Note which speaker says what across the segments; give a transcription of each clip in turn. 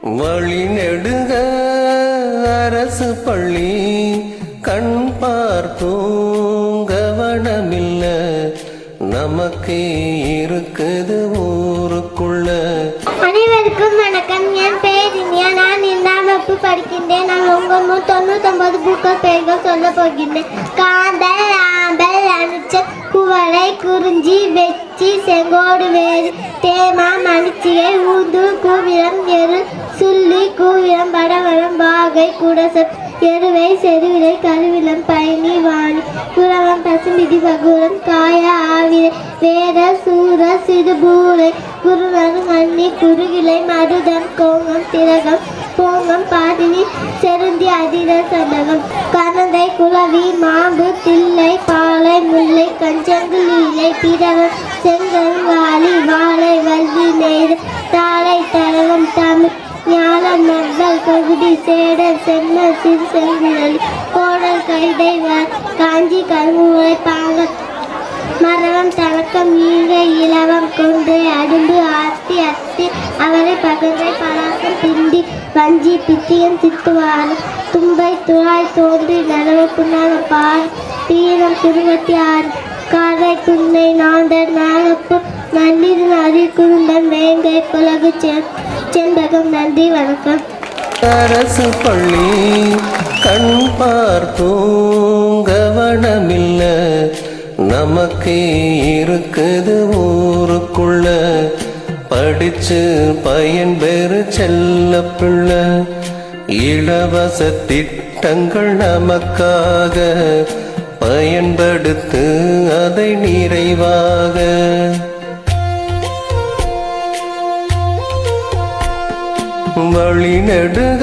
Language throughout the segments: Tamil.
Speaker 1: வழி நெடுக அரசு பள்ளி கண் பார்க்கும் கவனமில்ல. நமக்கு இருக்குது ஊருக்குள்ள.
Speaker 2: அனைவருக்கும் வணக்கம். என் பேர் இனியா. நான் இரண்டாம் வகுப்பு படிக்கின்றேன். நான் உங்கள் முன் தொண்ணூத்தொன்பது புக்கள் பெயர்கள் சொல்ல போகின்றேன். காதல் ஆம்பல் அனுச்சல் குவளை குறிஞ்சி வெச்சி செங்கோடு வேறு தேமா மணிச்சிகை ஊந்து கூவிரம் எரு சுள்ளி கூவிரம் படவரம் பாகை குடசம் எருவை செருவிலை கருவிலம் பயணி வாணி குரவம் பசுமிதி பகுரம் காய ஆவிரை வேத சூர சிறுபூரை குருவன் மண்ணி குறுகிலை மருதம் கோங்கம் திலகம் போங்கம் பாதினி செருந்தி அதிர சதகம் கனந்தை குலவி மாம்பு தில்லை முல்லை கஞ்சங்கு இல்லை பிறவம் செங்கல் வாலி வாழை வல்வி நெய்து தாழை தரகம் தமிழ் ஞானம் நம்பல் பகுதி சேடர் செம்மல் சிறு செங்குழலி கோடல் கைதை காஞ்சி கருமுறை பாங்க மரவம் தலக்கம் ஈகை இலவம் கொண்டு அடும்பு ஆஸ்தி அத்தி அவரை பகரை பராசம் பிண்டி வஞ்சி பித்தியம் சித்துவார் தும்பை துளாய் தோன்றி நலவ புண்ணாக பால் தீரம் திருவத்தி ஆறு காதை துண்ணை நாந்தர் நாகப்பு நன்னிரு அரி குருந்தன் வேங்கை புலகு செ- செண்பகம் நன்றி வணக்கம்.
Speaker 1: அரசு பள்ளி கண் பார்க்கும் கவனமில்ல. நமக்கு இருக்குது ஊருக்குள்ள. படிச்சு பயன் பெறு செல்ல பிள்ள. இலவச திட்டங்கள் நமக்காக. பயன்படுத்து அதை நிறைவாக. வழிநடுக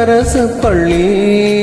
Speaker 1: அரசு பள்ளி.